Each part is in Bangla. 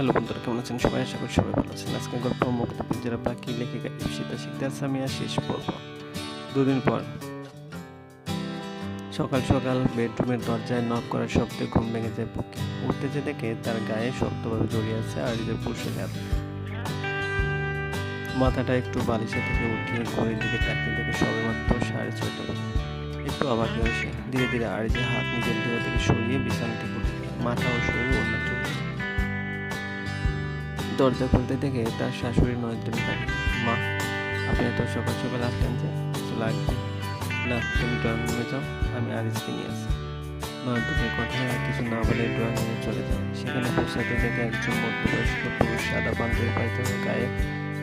হ্যালো বন্ধুরা, কেমন আছেন? সবাই আশা করি সবাই ভালো আছেন। আজকে গল্প মুক্ত পিঞ্জরা পাখি লেখিকা ইপসিতা শিকদার সামিয়া শেষ পর্ব দুদিন পর। সকাল সকাল বেডরুমের দরজায় নক করার শব্দে ঘুম ভেঙে যায় বুকে। উঠতে যে দেখে তার গায়ে শক্তভাবে জড়িয়ে আছে আরিজের পুরুষের হাত। মাথাটা একটু বালিশে থেকে উঠিয়ে ঘড়ির দিকে তাকিয়ে দেখে সবে মাত্র সাড়ে ছয়টা বাজে। একটু অবাক হয়েছে। ধীরে ধীরে আরিজের হাত নিজের দেহ থেকে সরিয়ে বিছানা থেকে মাথা ও শরীর দরজা খুলতে দেখে তার শাশুড়ি নয়নতনী থাকে মা, আপনি এত সকাল সকাল আসলেন যে লাগবে। না, তুমি ড্রয়িং রুমে যাও, আমি আরিসকে নিয়ে আসি নয়নতনীর কথা কিছু না বলে ড্রয়িং রুমে চলে যায়। সেখানে পৌঁছাতে দেখে একজন মধ্যবয়স্ক পুরুষ সাদা পাঞ্জাবি পাইজামা গায়ে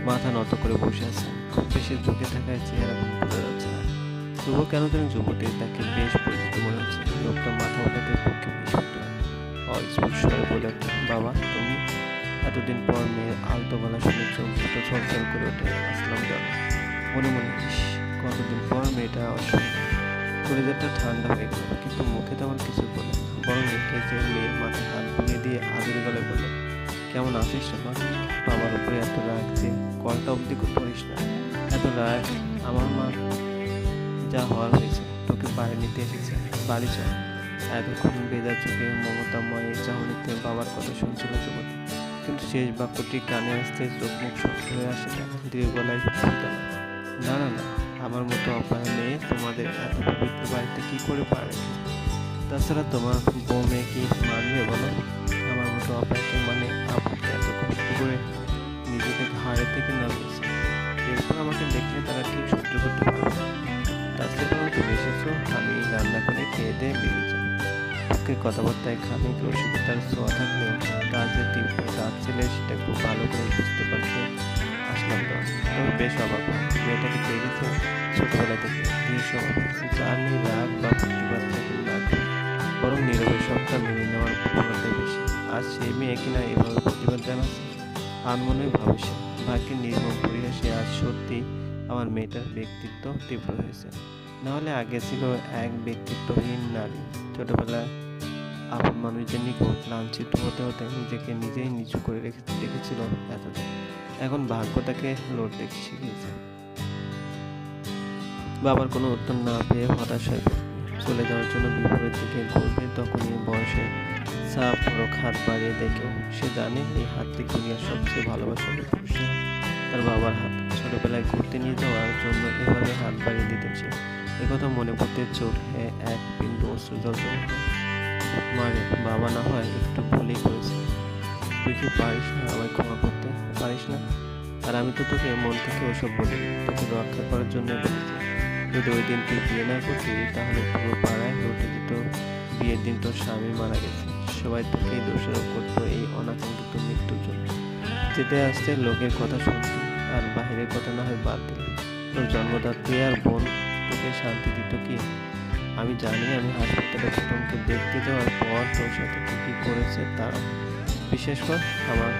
মাথা নত করে বসে আছেন খুব বেশি ঝুঁকে থাকায় চেহারা বোঝা যাচ্ছে না। তবুও কেন যেন যুবতীর তাকে বেশ পরিচিত মনে হচ্ছে। লোকটা মাথা ওঠাতে পক্ষে বিশুদ্ধ অস্পষ্টভাবে বলে বাবা, তুমি এতদিন পর মেয়ের আলতো গলা শুনে চোখ ছলছল করে ওঠে। আসলাম দলে মনে মনে কতদিন পর মেয়েটা অসুবিধা কলিজাটা ঠান্ডা হয়ে গেল, কিন্তু মুখে তেমন কিছু বলে। বরং রেখে যে মেয়ের মাথায় হাত বুলিয়ে দিয়ে আদুরি গলে বলে, কেমন আছিস রে মা বাবার উপরে এত রাগ যে কলটা অবধি করিস না। এত রাগ আমার মা যা হওয়ার হয়েছে, তোকে বাড়ি নিতে এসেছে। বাড়ি চল। এতক্ষণ বেজা চোখে মমতাময় চাহনিতে বাবার কথা শুনছিল যুবতী। কিন্তু শেষ বাক্যটি কানে আসতে চোখ মুখ শক্ত হয়ে আসে না। দীর্ঘ গলায় না না না, আমার মতো অপায় মেয়ে তোমাদের এত পবিত্র বাড়িতে কী করে পারে? তাছাড়া তোমার বউ মেয়ে কি মানবে বলো? আমার মতো অপায়কে মানে আপুকে এত কষ্ট করে নিজেদের ঘাড়ে থেকে নামিয়েছে। এরপর আমাকে দেখলে তারা ঠিক সহ্য করতে পারবে তাছাড়া তুমি এসেছ, আমি রান্না করে খেয়ে দিয়ে বেরিয়ে ওকে কথাবার্তায় খানিক রসিকতার ছোঁয়া থাকলেও তার যে তীব্র দাঁত ছেলে, সেটা খুব ভালো করে বুঝতে পারছে আসলাম তো তবে বেশ অবাক। মেয়েটাকে দেখেছে ছোটবেলা থেকে। স্বভাব যার নেই রাগ বা প্রতিবাদ থাকে না বরং নীরবে সবটা মেনে নেওয়ার প্রবণতা বেশি। আর সেই মেয়ে কিনা এভাবে প্রতিবাদ জানাচ্ছে? আনমনে ভাবে সে ভাগ্যের নির্মম পরিহাসে আজ সত্যি আমার মেয়েটার ব্যক্তিত্ব তীব্র হয়েছে। নাহলে আগে ছিল এক ব্যক্তিত্বহীন নারী। ছোটবেলায় আপন মানুষদের নিকট লাঞ্ছিত হতে হতে নিজেকে নিজেই নিচু করে রেখে, রেখেছিল এতদিন। এখন ভাগ্য তাকে লড়তে শিখিয়েছে বাবার কোনো উত্তর না পেয়ে হতাশ হয়ে চলে যাওয়ার জন্য বিপরীত দিকে ঘুরবে তখনই বয়সে সাপ রোগ হাত বাড়িয়ে দেখেও সে জানে এই হাতটি দুনিয়ার সবচেয়ে ভালোবাসার পুরুষ। তার বাবার হাত ছোটবেলায় ঘুরতে নিয়ে যাওয়ার জন্য এভাবে হাত বাড়িয়ে দিতেছে। একথা মনে পড়তে চোখে এক বিন্দু অশ্রু জল। মারে, বাবা না হয় একটু ভুলেই করেছে তুই কি পারিস না আমায় ক্ষমা করতে? পারিস না? আর আমি তো তোকে মন থেকে ওসব বলি তোকে রক্ষা করার জন্য বলেছি। যদি ওই দিন তুই বিয়ে না করতি, তাহলে পুরো পাড়ায় লুটে দিত বিয়ের দিন তোর স্বামী মারা গেছে। সবাই তোকেই দোষারোপ করতো এই অনাকাঙ্ক্ষিত মৃত্যুর জন্য। যেতে আসতে লোকের কথা শুনতি, আর বাহিরের কথা না হয় বাদ দিলি। তোর জন্মদাত্রী আর বোন তোকে শান্তি দিত কি? আমি জানি আমি হাসপাতালে প্রথমকে দেখতে যাওয়ার পর তোর সাথে কি করেছে তা বিশেষ কর আমার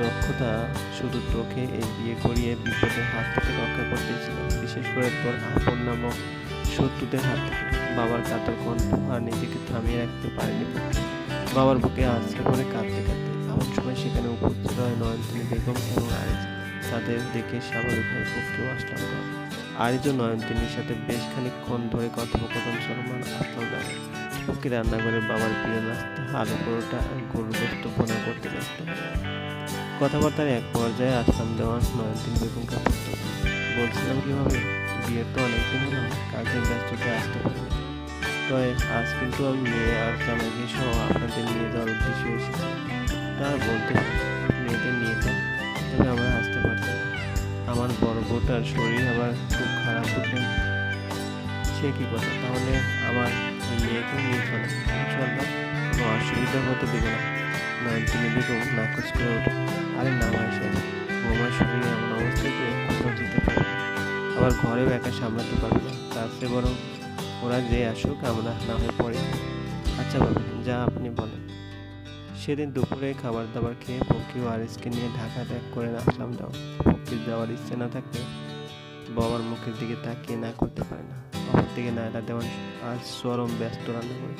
লক্ষ্যটা শুধু তোকে এই বিয়ে করিয়ে বিপদের হাত থেকে রক্ষা করতেই ছিল। বিশেষ করে তোর আপন নামক শত্রুদের হাত বাবার কাতর কণ্ঠ আর নিজেকে থামিয়ে রাখতে পারেনি বাবার বুকে আশ্রয় করে কাঁদতে কাঁদতে এমন সময় সেখানে উপস্থিত হয় নয়নতনী বেগম এবং আরিজ। তাদের দেখে স্বাভাবিকভাবে পক্ষেও আসলাম আরিজ নয়নতনীর সাথে বেশ খানিকক্ষণ ধরে কথোপকথন চলমান আসলাম দাঁড়ে পক্ষে রান্নাঘরে বাবার প্রিয় নাস্তা, আলু পরোটা আর গরুর গোস্ত ভোনা করতে ব্যস্ত কথাবার্তার এক পর্যায়ে আসলাম দেওয়ান নয়নদিন বেগমকে পড়তে বলছিলাম কীভাবে? বিয়ে তো অনেকদিন হলো কাজের ব্যস্ততায় আসতে পারি তবে আজ কিন্তু আমি মেয়ে আর জামাইকে সহ আপনাদের নিয়ে যাওয়ার উদ্দেশ্য এসেছি। তার বলতে মেয়েদের নিয়ে যান, তবে আমরা আসতে পারছি না। আমার বড় বউটার শরীর আবার খুব খারাপ বুঝলেন সে কি কথা তাহলে আমার ওই মেয়েকে নিয়ে চলে। ইনশাল্লাহ কোনো অসুবিধা হতে দেবে না। নয়নতিনী বেগম নাকচ করে ওঠে। আরে না ভাই সে বৌমার শরীরে এমন অবস্থায় যে কোথাও যেতে পারবে আবার ঘরেও একা সামলাতে পারবে না। তার চেয়ে বরং ওরা যে আসুক, আমরা না হয় পরে আচ্ছা বাবা, যা আপনি বলেন। সেদিন দুপুরে খাবার দাবার খেয়ে পক্ষী ও আরিসকে নিয়ে ঢাকা ত্যাগ করে আসলাম দাও। পক্ষীর যাওয়ার ইচ্ছে না থাকলে বাবার মুখের দিকে তাকিয়ে না করতে পারে না। অপর দিকে নায়লা দেওয়ান আজ চরম ব্যস্ত রান্না করে।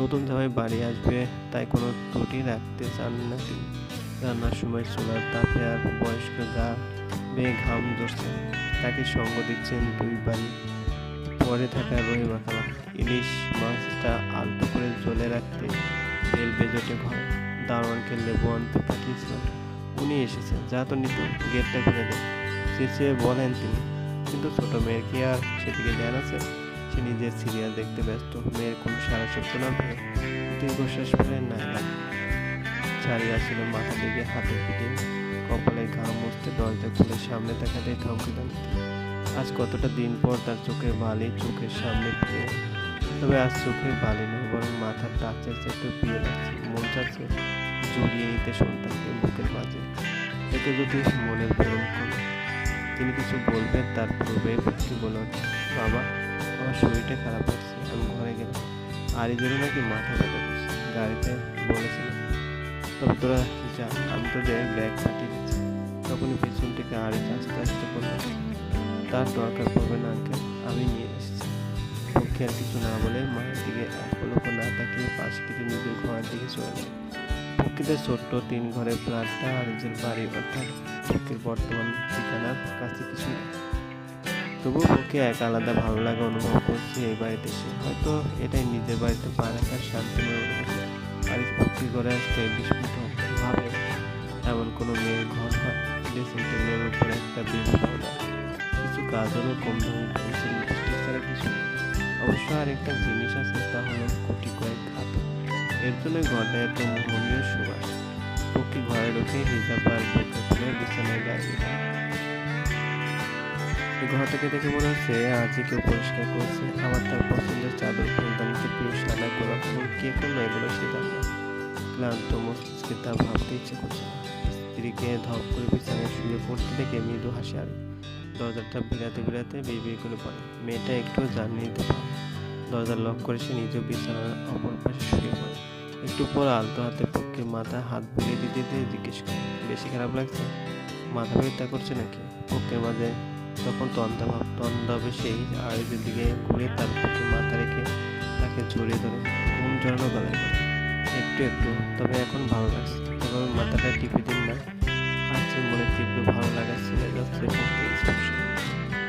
নতুন জামাই বাড়ি আসবে, তাই কোনো ত্রুটি রাখতে চান না তিনি। রান্নার সময় চুলার তাপে আর বয়স্ক গা বেয়ে ঘাম ধরছে। তাকে সঙ্গ দিচ্ছেন দুই বাড়ি পরে থাকা রহিমা খালা ইলিশ মাছটা আলতো করে জ্বলে রাখতে তেল বেজোটে ঘরে। দারোয়ানকে লেবু আনতে পাঠিয়েছিলাম উনি এসেছেন। যা তো নিত গেটটা খুলে দেন। চেঁচিয়ে বলেন তিনি, কিন্তু ছোট মেয়ের কি আর সেদিকে ধ্যান আছে? সে নিজের সিরিয়াল দেখতে ব্যস্ত। মেয়ের কোনো সারা শব্দ না পেয়ে দীর্ঘশ্বাস ফেলে না। ছাড়িয়ে আসছিল মাথা দিকে হাতে পিঠে। কপালে ঘাম মুছতে দরজা খুলে সামনে তাকাতে থমকে দেন আজ কতটা দিন পর তার চোখের বালি চোখের সামনে এলো। তবে আজ চোখে বালি নয় বরং মাথার টাচের একটু প্রিয় লাগছে মন চাচ্ছে জড়িয়ে নিতে সন্তানকে বুকের মাঝে। এতে যদি পূরণ করে তিনি কিছু বলবেন তার পূর্বে ফুটকি বলে ওঠে, বাবা আমার শরীরটা খারাপ হচ্ছে আমি ঘরে গেলাম আর জন্য নাকি মাথা ব্যথা করছে। গাড়িতে বলেছিলাম তবে তোরা যা আমি তোদের ব্যাগ পাঠিয়ে দিচ্ছি। তখনই পেছন থেকে আরেক আস্তে আস্তে করলাম তার দরকার পড়বে না আমি নিয়ে এসেছি। আর কিছু না বলে মায়ের দিকে এক পলক না, তাকিয়ে পাশ কেটে নিজের ঘরের দিকে চলে যায়। পক্ষীদের ছোট্ট তিন ঘরের ফ্ল্যাটটা আর নিজের বাড়ি, অর্থাৎ পক্ষীর বর্তমান ঠিকানার কাছে কিছু। তবুও পক্ষে এক আলাদা ভালো লাগা অনুভব করছে এই বাড়িতে এসে হয়তো এটাই নিজের বাড়িতে পা রাখার অনুভূতি আর পক্ষী ঘরে আসতে বিস্মিত ভাবে, এমন কোনো মেয়ের ঘর হয় ড্রেসিং টেবিলের উপরে একটা পাউডার কিছু গাজরও কম দামি অবশ্য আরেকটা জিনিস আছে, তা হলো কোটি কয়েক খাতা এর জন্য ঘরটা এত মোহনীয় সুবাস। পক্ষী ঘরে ঢুকে হিজাব আর বুকে খুলে বিছানায় দিল এই ঘরটাকে দেখে মনে হচ্ছে আজই কেউ পরিষ্কার করছে। আবার তার পছন্দের চাদর ফুলদানিতে প্রিয় সাদা গোলাপ ফুল, কে করল এগুলো সে জানে। ক্লান্ত মস্তিষ্কে তা ভাবতে ইচ্ছে করছে স্ত্রীকে ধপ করে বিছানায় শুয়ে পড়তে দেখে মৃদু হাসি আরে। দরজাটা বিড়াতে বিড়াতে বিড়বিড় করে পড়ে। মেয়েটা একটু জানিয়ে নিতে পারে। দরজা লক করে সে নিজ বিছানার অপর পাশে শুয়ে পড়ে। একটু পর আলতো হাতে পক্ষে মাথা হাত বুলিয়ে দিতে দিয়ে জিজ্ঞেস করে, বেশি খারাপ লাগছে? মাথা ব্যথা করছে নাকি? পক্ষের মাঝে তখন তন্দা ভাব তন্দাবে সেই আড়িদের দিকে ঘুরে তার পক্ষে মাথা রেখে তাকে জড়িয়ে ধরে ঘুম জড়ানো গলায় একটু একটু, তবে এখন ভালো লাগছে। তবে মাথাটা টিপে দিন না। আজকে মনে তীব্র ভালো লাগা ছেড়ে যাচ্ছে পক্ষের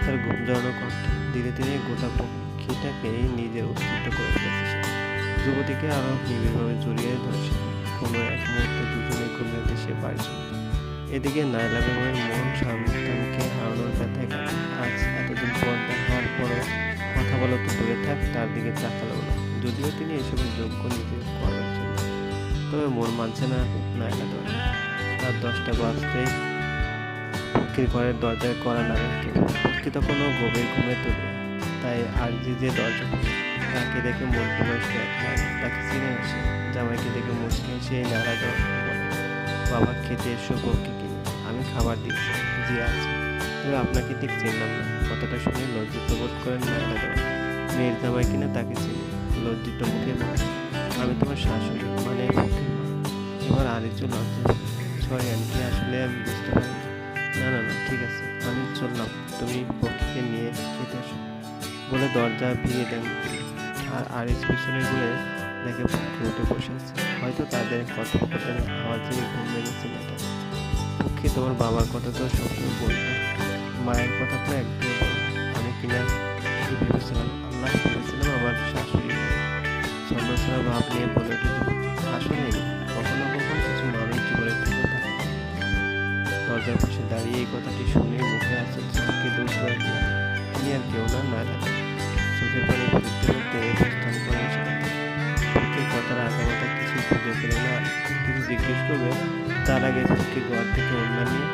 তার ঘুম জড়ানো কণ্ঠে ধীরে ধীরে গোটা পক্ষীটাকে নিজের অস্তিত্ব করে ফেলেছে সে। যুবতীকে আরও নিবিড়ভাবে জড়িয়ে ধরেছে। কোনো এক মুহূর্তে দুজনে ঘুমিয়ে সে বাড়ি এদিকে নাইলা বেগমের মন সন্তানকে হারানোর ব্যথায় কাটে আজ এতদিন পর দেখা হওয়ার পরও কথা বলা তো দূরে থাক, তার দিকে তাকালো না। যদিও তিনি এসবের যোগ্য নিজে করার জন্য। তবে মন মানছে না নাইলা দেওয়া রাত দশটা বাজতেই পক্ষীর ঘরের দরজায় করা নাড়ে কেউ পক্ষী তখনও গভীর ঘুমে তুলে। তাই আর যে যে দরজা তাকে দেখে মধ্যবয়স্ক এক তাকে চিনে আসে জামাইকে দেখে মুচকে এই নাড়া দেওয়া বাবা খেতে এসো পক্ষী কিনে। আমি খাবার দিচ্ছি জি আছে। তবে আপনাকে ঠিক চিনলাম না। কথাটা শুনে লজ্জিত বোধ করেন নাড়া দেওয়া মেয়ের জামাই কিনা তাকে চিনি। লজ্জিত মুখে বলে, আমি তোমার শাশুড়ি মানে মা। এবার আরেকজন লজ্জা সরি আন্টি আসলে আমি বুঝতে পারিনি না। না না ঠিক আছে। আমি চললাম। তুমি পক্ষীকে নিয়ে খেতে এসো। বলে দরজা ভিড়ে দেন। তিনি। আর আরিস পিছনে ঘুরে দেখে পক্ষী উঠে বসে হয়তো তাদের কথোপকথনের আওয়াজে ঘুম ভেঙেছে মেয়েটা পক্ষী তোমার বাবার কথা তো সবসময় বলতো মায়ের কথা তো একদম। আমি কিনা কি ভেবেছিলাম? আল্লাহ ভেবেছিলাম আমার শাশুড়ি ছন্নছাড়া ভাব নিয়ে বলে উঠেছিল আসলে কখনো কখনো কিছু মানুষ জীবনে থেকে থাকে দরজার পাশে দাঁড়িয়ে এই কথাটি শুনে মুখে চোখকে দূর করে তিনি আর কেউ না না। চোখের পানি ফিরতে ফিরতে প্রস্থান করেন পক্ষীর কথার আগামাতা কিছু খুঁজে পেলে না কিছু জিজ্ঞেস করবে তার আগে পক্ষী ঘর থেকে অন্য নিয়ে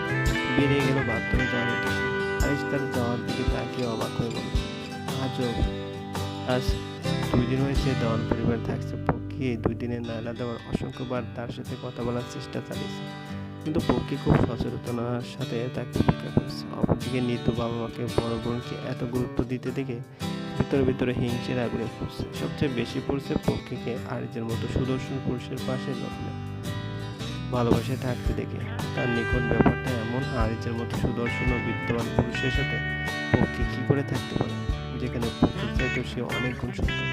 বেরিয়ে গেল বাথরুমে যাওয়ার উদ্দেশ্যে আরিস তার যাওয়ার দিকে তাকিয়ে অবাক হয়ে বলল আজব আজ দুই দিন হয়েছে দেওয়ান পরিবার থাকছে। পক্ষী দুই দিনে নায়লা দেওয়ার অসংখ্যবার তার সাথে কথা বলার চেষ্টা চালিয়েছে। কিন্তু পক্ষী খুব সচেতনার সাথে তাকে উপেক্ষা করেছে। অপরদিকে নিতু বাবা মাকে বড় বোনকে এত গুরুত্ব দিতে দেখে ভিতরে ভিতরে হিংসের আগুনে পড়ছে। সবচেয়ে বেশি পড়ছে পক্ষীকে আরিজের মতো সুদর্শন পুরুষের পাশে লগ্নে। ভালোবাসে থাকতে দেখে। তার নিকট ব্যাপারটা এমন আরিজের মতো সুদর্শন ও বিদ্যমান পুরুষের সাথে পক্ষী কি করে থাকতে পারে? যেখানে পক্ষীর চাইতেও সে অনেক গুণ সুন্দর।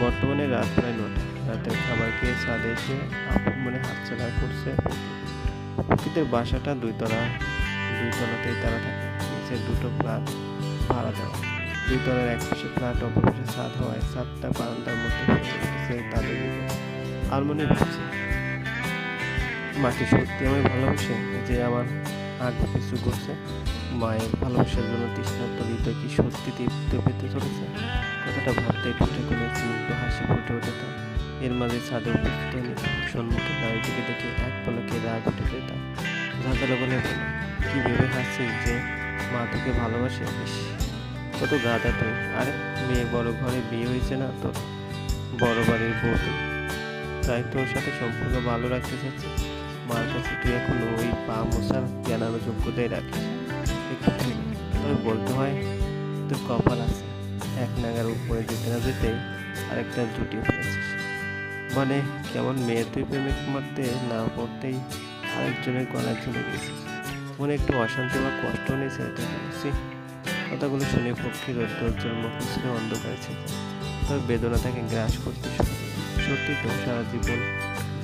বর্তমানে রাত প্রায় নটা। রাতের খাবার খেয়ে ছাদে এসে আপন মনে হাতছাড়া করছে পক্ষী। প্রকৃতির বাসাটা দুই তলা দুই তলাতেই তারা থাকে। নিচে দুটো ফ্ল্যাট ভাড়া দেওয়া। দুই তলার এক পাশে ফ্ল্যাট, অপর পাশে ছাদ হওয়ায় ছাদটা বারান্দার মধ্যে তাদের আর মনে ভাবছে মাকে সত্যি আমায় ভালোবাসে, যে আমার আগে পিছু করছে মায়ের ভালোবাসার জন্য তৃষ্ণার্ত হৃদয় কি সত্যি তৃপ্ত পেতে চলেছে? কথাটা ভাবতে ঠোঁটে কোনো স্নিগ্ধ হাসি ফুটে ওঠে তার। এর মাঝে ছাদে উপস্থিত নিত সম্মুখে নারীটিকে দেখে এক পলকে রাগ উঠে যেত ঝাঁকালো বলে, কি ভেবে হাসছিস যে মা তোকে ভালোবাসে? কত গাধা তুই আরে, মেয়ে বড় ঘরে বিয়ে হয়েছে না তোর? বড় বাড়ির বউ তুই। তোর সাথে সম্পর্ক ভালো রাখতে চাচ্ছি মার কাছে তুই এখন ওই পা মোছার জানানো যোগ্যতাই রাখিস। তবে বলতে হয়, তোর কপাল আছে। এক নাগার উপরে যেতে না যেতেই আরেকটা জুটিয়ে ফেলেছিস। মানে কেমন মেয়ে তুই প্রেমিক মারতে না পড়তেই আরেকজনের গলায় চলে গেছিস। মনে একটু অশান্তি বা কষ্ট নেই ছেলেটা বলছি কথাগুলো শুনে পক্ষী রৌদ্রোজ্জ্বল মুখশ্রী অন্ধকার ছিল তবে বেদনা তাকে গ্রাস করতে শুরু সত্যি তো সারা জীবন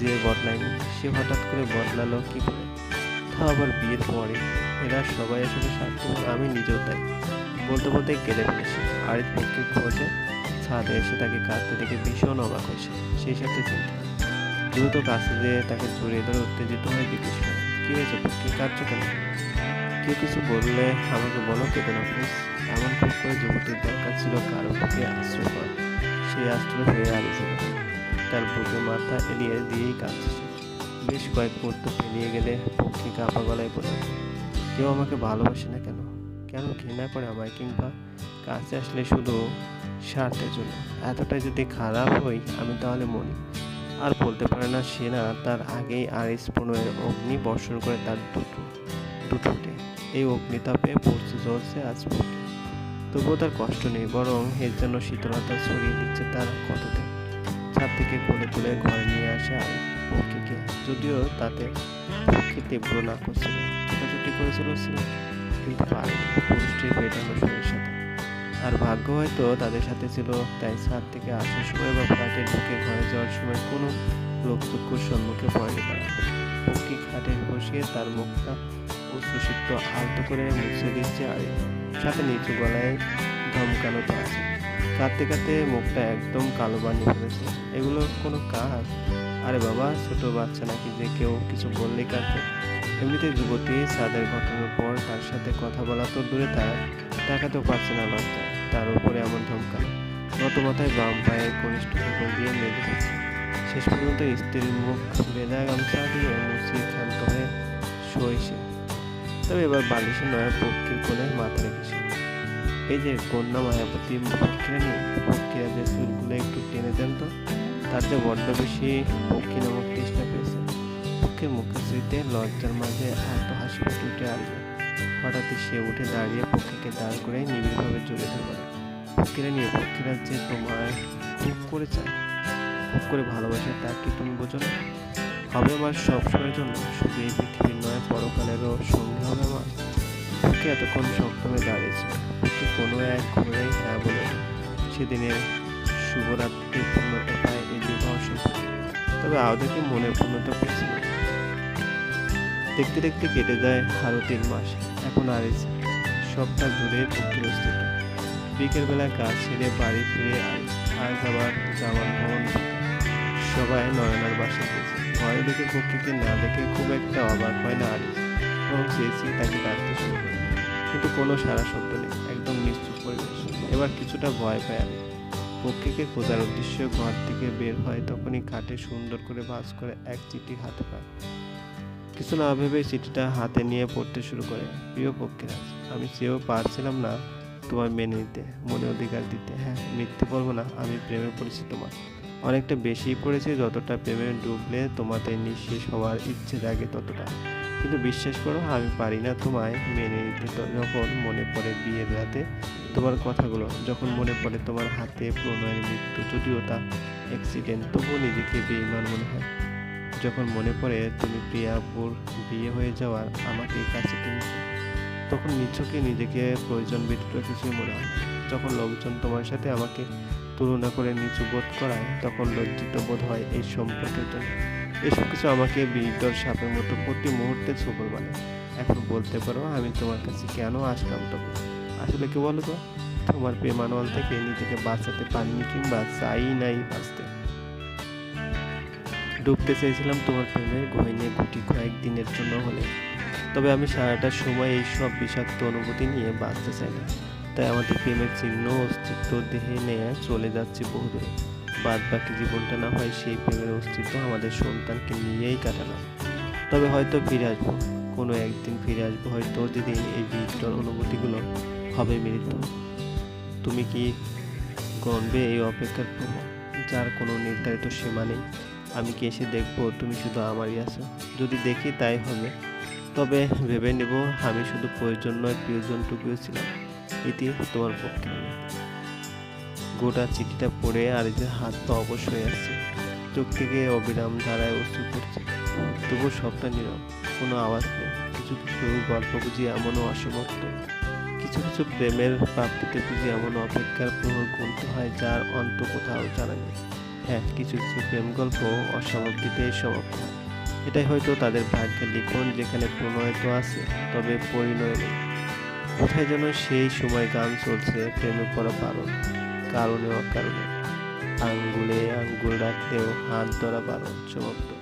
যে বদলায়নি, সে হঠাৎ করে বদলালো কি করে? তা আবার বিয়ের পরে এরা সবাই আসলে স্বার্থপর আমি নিজেও তাই। বলতে বলতে কেঁদে ফেলেছি। আরিফ পক্ষে খোঁজে ছাদে এসে তাকে কাঁদতে দেখে ভীষণ অবাক হয়েছে সেই সাথে চিন্তা দ্রুত কাছে যেয়ে তাকে জড়িয়ে ধরে উত্তেজিত হয়ে জিজ্ঞেস করে, কি হয়েছে পক্ষে? কাঁদছো কেন? কেউ কিছু বললে আমাকে বলো কেঁদে না প্লিজ এমন খুব করে যুবতীর দরকার ছিল কারও বুকে আশ্রয় পাওয়া। সেই আশ্রয় হয়ে আলিছিল তার বুকে মাথা এলিয়ে দিয়েই কাঁদছে। বেশ কয়েক মুহূর্ত পেরিয়ে গেলে পক্ষী কাপা গলায় বলে কেউ আমাকে ভালোবাসে না কেন? কেন ঘৃণা করে আমায়? কিংবা কাছে আসলে শুধু স্বার্থের জন্য? এতটাই যদি খারাপ হই, আমি তাহলে মরি। আর বলতে পারে না সে না, তার আগেই আর স্পনের অগ্নি বর্ষণ করে তার দুটো দুটোতে এই অগ্নিতাপে পড়ছে জ্বলছে আজ তবুও তার কষ্ট নেই, বরং এর জন্য শীতলতা ছড়িয়ে দিচ্ছে তার কততে। ছাদ থেকে কোলে তুলে ঘরে নিয়ে আসে আর পক্ষীকে, যদিও তাতে পক্ষী তীব্র না করছিল। ছোটাছুটি করেছিল ছিল কিন্তু পারেনি পুরুষটির পেটানো শরীরের সাথে। আর ভাগ্য হয়তো তাদের সাথে ছিল, তাই ছাদ থেকে আসার সময় বা ফ্ল্যাটে ঢুকে ঘরে যাওয়ার সময় কোনো লোকচক্ষুর সম্মুখে পড়েনি তারা। পক্ষী খাটে বসিয়ে তার মুখটা উচ্ছ্বসিত, আলতো করে মুছে দিচ্ছে আর সাথে নিচু গলায় ধমকানো তো আছে। কাঁদতে কাঁদতে মুখটা একদম কালো বানিয়ে ফেলেছে। এগুলো কোনো কাজ আরে বাবা, ছোট বাচ্চা নাকি যে কেউ কিছু বললেই কাঁদবে। এমনিতে যুবতী সাদের ঘটনার পর তার সাথে কথা বলা তো দূরে তার। তাকাতেও পারছে না লজ্জায় তার উপরে এমন ধমকানো নত মাথায় বাম পায়ের কনিষ্ঠ ফেকল দিয়ে মেলে দিচ্ছে। শেষ পর্যন্ত স্ত্রীর মুখ বেদা গামছা দিয়ে মুছিয়ে ক্ষান্ত হয়ে শোয় তবে এবার বালিশের নয়া পক্ষীর কোলে মাথা রেখেছে। এই যে কন্যা মায়াবতী পক্ষীরা নিয়ে, পক্ষীরা যে চুলগুলো একটু টেনে দেন তো, তার যে বড্ড বেশি পক্ষী নামক তৃষ্ণা পেয়েছে। পক্ষীর মুখের স্মৃতিতে লজ্জার মাঝে এত হাসি ফুটে উঠে আসবে। হঠাৎই সে উঠে দাঁড়িয়ে পক্ষীকে দাঁড় করে নিবিড়ভাবে জড়িয়ে ধরবে পক্ষীরা নিয়ে পক্ষীরা যে তোমার খুব করে চায়, খুব করে ভালোবাসে তা কি তুমি বোঝো না? হবে আমার সবসময়ের জন্য? শুধু এই পৃথিবীর নয়, পরকালেরও সঙ্গী হবে আমার পক্ষী এতক্ষণ শক্ত হয়ে দাঁড়িয়েছিল পক্ষী কোনো এক ঘুরেই হ্যাঁ বলে। সেদিনের শুভরাত্রি পূর্ণতা পায় এই বিবাহ সম্পর্কে। তবে আওদেরকে মনে পূর্ণতা পেয়েছিল? দেখতে দেখতে কেটে যায় আরও তিন মাস। এখন আর সবটা জুড়ে পক্ষীর অস্তিত্ব। বিকেল বেলা কাজ ছেড়ে বাড়ি ফিরে আজ আবার জামান ভবন সবাই নয়নার বাসা গেছে ঘরে দেখে পক্ষীকে না দেখে খুব একটা অবাক হয় না আরিস বরং চেয়েছি তাকে ডাকতে শুরু করে কিন্তু কোনো সারা শব্দ নেই, একদম নিশ্চুপ পরিবেশ। এবার কিছুটা ভয় পায় আমি পক্ষীকে খোঁজার উদ্দেশ্যে ঘর থেকে বের হয় তখনই খাটে সুন্দর করে ভাঁজ করে এক চিঠি হাতে পায়। কিছু না ভেবে চিঠিটা হাতে নিয়ে পড়তে শুরু করে, প্রিয় পক্ষীরাজ আমি চেয়েও পারছিলাম না তোমায় মেনে নিতে, মনে অধিকার দিতে। হ্যাঁ মিথ্যে বলব না, আমি প্রেমে পড়েছি তোমার অনেকটা বেশিই পড়েছি যতটা প্রেমে ডুবলে তোমাতে নিঃশেষ হওয়ার ইচ্ছে জাগে ততটা। কিন্তু বিশ্বাস করো, আমি পারি না তোমায় মেনে নিতে। যখন মনে পড়ে বিয়ের রাতে তোমার কথাগুলো, যখন মনে পড়ে তোমার হাতে প্রণয়ের মৃত্যু, যদিও তা অ্যাক্সিডেন্ট তবুও নিজেকে বেইমান মনে হয়। যখন মনে পড়ে, তুমি প্রিয়াপুর বিয়ে হয়ে যাওয়ার আমাকে কাছে টেনেছো তখন নিছকে নিজেকে প্রয়োজন ব্যতীত কিছুই মনে হয় যখন লোকজন তোমার সাথে আমাকে তুলনা করে নিচু বোধ করায় তখন লজ্জিত বোধ হয় এই সম্পর্কের জন্য। এসব কিছু আমাকে বিদ্যর সাপের মতো প্রতি মুহূর্তে সফল বানায়। এখন বলতে পারো আমি তোমার কাছে কেন আসলাম তবে আসলে কি বলো তো? তোমার প্রেম মানোয়াল থেকে নিজেকে বাঁচাতে পারিনি কিংবা চাই নাই বাঁচতে। ডুবতে চেয়েছিলাম তোমার প্রেমের গহিনে গুটি কয়েক দিনের জন্য হলে তবে আমি সারাটা সময় এই সব বিষাক্ত অনুভূতি নিয়ে বাঁচতে চাই না। তাই আমাদের প্রেমের চিহ্ন অস্তিত্ব দেহে নিয়ে চলে যাচ্ছে বহুদূরে বাদ বাকি জীবনটা না হয় সেই প্রেমের অস্তিত্ব আমাদের সন্তানকে নিয়েই কাটালাম। তবে হয়তো ফিরে আসব। কোনো একদিন ফিরে আসব, হয়তো যেদিন এই বিদ্যর অনুভূতিগুলো হবে মৃত্যু তুমি কি গণবে এই অপেক্ষার প্রভাব যার কোনো নির্ধারিত সীমা নেই। আমি কি এসে দেখব? তুমি শুধু আমারই আছো। যদি দেখি তাই হবে। তবে ভেবে নেব, আমি শুধু প্রয়োজন নয়, প্রিয়জনটুকুও ছিলাম। ইতি তোমার পক্ষে। গোটা চিঠিটা পড়ে আর যে হাত পা অবশ্যই আসছে চোখ থেকে অবিরাম ধারায় অশ্রু পড়ছে। তবু সবটা নীরব, কোনো আওয়াজ নেই। কিছু কিছু গল্প বুঝি এমনও অসমর্থ, কিছু কিছু প্রেমের প্রাপ্তিতে বুঝি এমন অপেক্ষার প্রহর গুনতে হয় যার অন্ত কোথাও জানা নেই। হ্যাঁ কিছু কিছু প্রেম গল্প অসমাপ্তিতেই সমাপ্ত এটাই হয়তো তাদের ভাগ্যের লিখন যেখানে প্রণয় তো আছে, তবে পরিণয় নেই। কোথায় যেন সেই সময় গান চলছে প্রেমে পড়া বারণ, কারণে অকারণে। আঙ্গুলে আঙ্গুল রাখতেও হাত ধরা বারণ সমাপ্ত